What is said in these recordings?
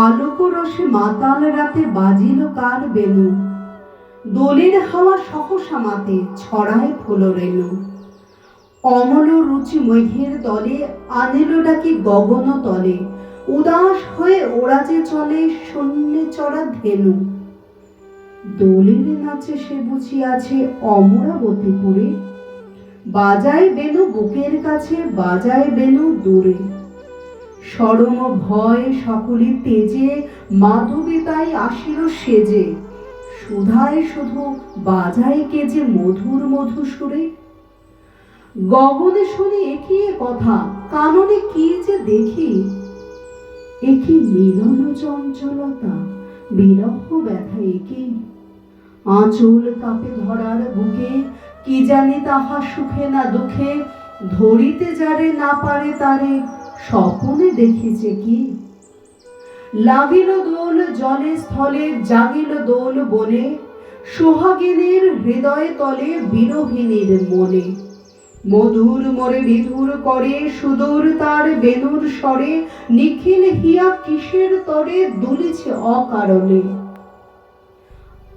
আলোক রসে মাতাল রাতে বাজিল কার বেনু? দোলের হাওয়া সহসা মাতে ছড়ায় ফুল রেণু অমল রুচি মেঘের দলে আনিল ডাকি গগন তলে। উদাস হয়ে ওরা যে চলে, শূন্যে চড়া ধেনু। দোলের নাচে সে বুঝি আছে অমরাবতীপুরে বাজায় বেনু বুকের কাছে, বাজায় বেনু দূরে। সরম ভয় সকলে তেজে, মাধবী তাই আসিল সেজে। সুধায় শুধু বাজায় কে যে মধুর মধু সুরে। গগনে শুনে একই কথা, কাননে কি যে দেখি। একই মিলন চঞ্চলতা, বিরহ ব্যথা একই আঁচল কাপে ধরার বুকে, কি জানি তাহা সুখে না দুঃখে, ধরিতে যারে না পারে তারে স্বপনে দেখিছে কি? লাগিল দোল জলে স্থলে, জাগিল দোল বনে, সোহাগিনীর হৃদয় তলে বিরোহিনীর মনে। মধুর মরে বিধুর করে, সুদূর তার বেনুর স্বরে, নিখিল হিয়া কিসের তরে দুলিছে অকারণে।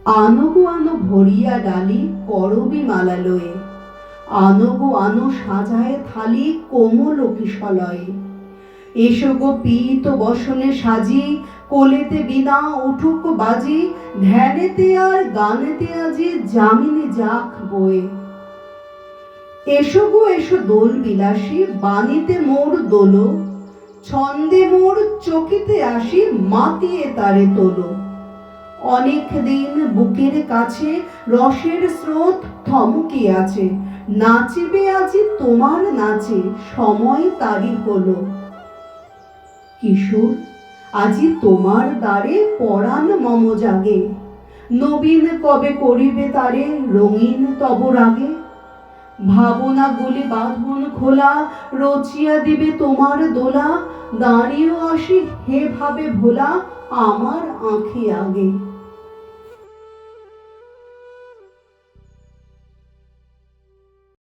আনগো আনো ভরিয়া ডালি করবি মালা লয়ে আনো সাজায় থালি কোমল কিশলয়ে। এসো গো পীত বসনে সাজি, কোলেতে বিনা উঠুক বাজি, ধ্যানেতে আর গানেতে আজি জামিনে যাক বয়ে। এসো গো, এসো দোল বিলাসী, বাণীতে মোর দোলো, ছন্দে মোর চকিতে আসি, মাতিয়ে তারে তোলো। অনেক দিন বুকের কাছে রসের স্রোত থমকে আছে, নাচিবে আজি তোমার নাচে, সময় তারি হলো। কিশোর, আজি তোমার দ্বারে পরাণ মম জাগে। নবীন কবে করিবে তারে রঙিন তব রাগে। ভাবনা গুলি বাঁধন খোলা, রচিয়া দিবে তোমার দোলা। দাঁড়িয়েও আসি হে ভাবে ভোলা আমার আঁখি আগে।